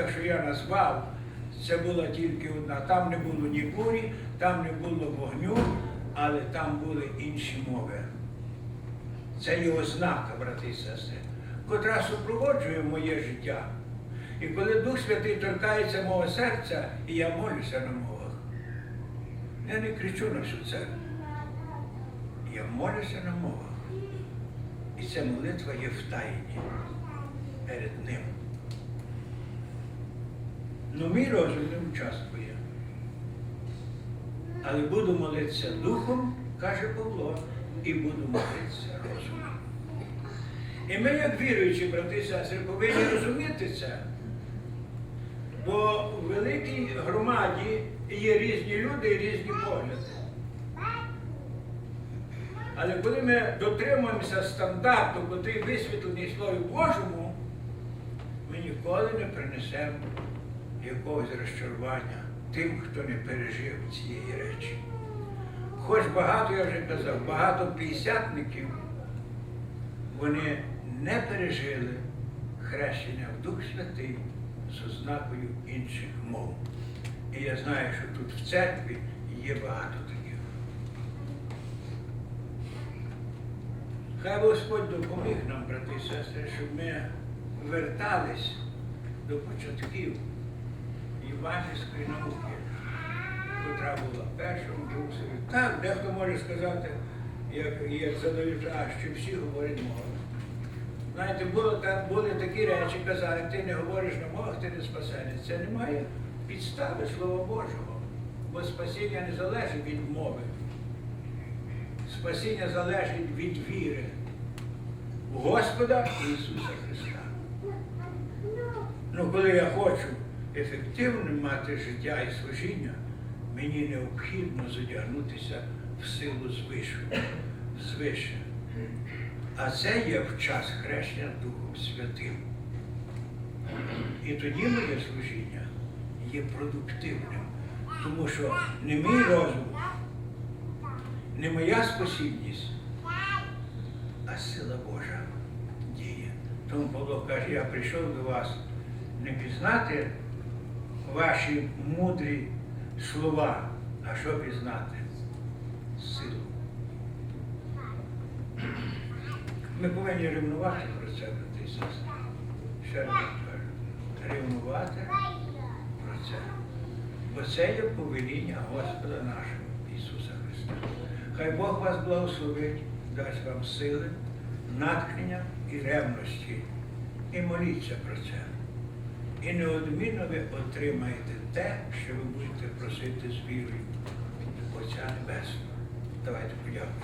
ділянка, що я назвав, це була тільки одна. Там не було ні бурі, там не було вогню, але там були інші мови. Це є ознака, брати і сестри, котра супроводжує моє життя. І коли Дух Святий торкається мого серця, і я молюся на мовах, я не кричу на всю церкву. Я молюся на мовах. І ця молитва є в тайні перед ним. Ну, мій розум не участвує. Але буду молитися духом, каже Павло, і буду молитися розумом. І ми, як віруючі, брати і сестри, повинні розуміти це. Бо в великій громаді є різні люди і різні погляди. Але коли ми дотримуємося стандарту, який висвітлений Слові Божому, ми ніколи не принесемо якогось розчарування тим, хто не пережив цієї речі. Хоч багато, я вже казав, багато п'ятдесятників, вони не пережили хрещення в Дух Святий з ознакою інших мов. І я знаю, що тут в церкві є багато таких. Хай Господь допоміг нам, брати і сестри, щоб ми вертались до початків євангельської науки, котра була першим друзем. Так, дехто може сказати, як, як задають, а що всі говорять мовами. Знаєте, було, так, були такі речі, казали, ти не говориш на мовах, ти не спасенець. Це немає підстави Слова Божого. Бо спасіння не залежить від мови. Спасіння залежить від віри в Господа Ісуса Христа. Ну, коли я хочу ефективно мати життя і служіння, мені необхідно задягнутися в силу звишу, звише. А це є в час хрещення Духом Святим. І тоді моє служіння є продуктивним, тому що не мій розум, не моя спосібність, а сила Божа діє. Тому Павло каже, я прийшов до вас не пізнати ваші мудрі слова, а що пізнати? Силу. Ми повинні ревнувати про це, брати і сестри. Ще раз кажу. Ревнувати про це. Бо це є повеління Господа нашого Ісуса Христа. Хай Бог вас благословить, дасть вам сили, натхнення і ревності. І моліться про це. І неодмінно ви отримаєте те, що ви будете просити з вірою Отця Небесного. Давайте подякуємо.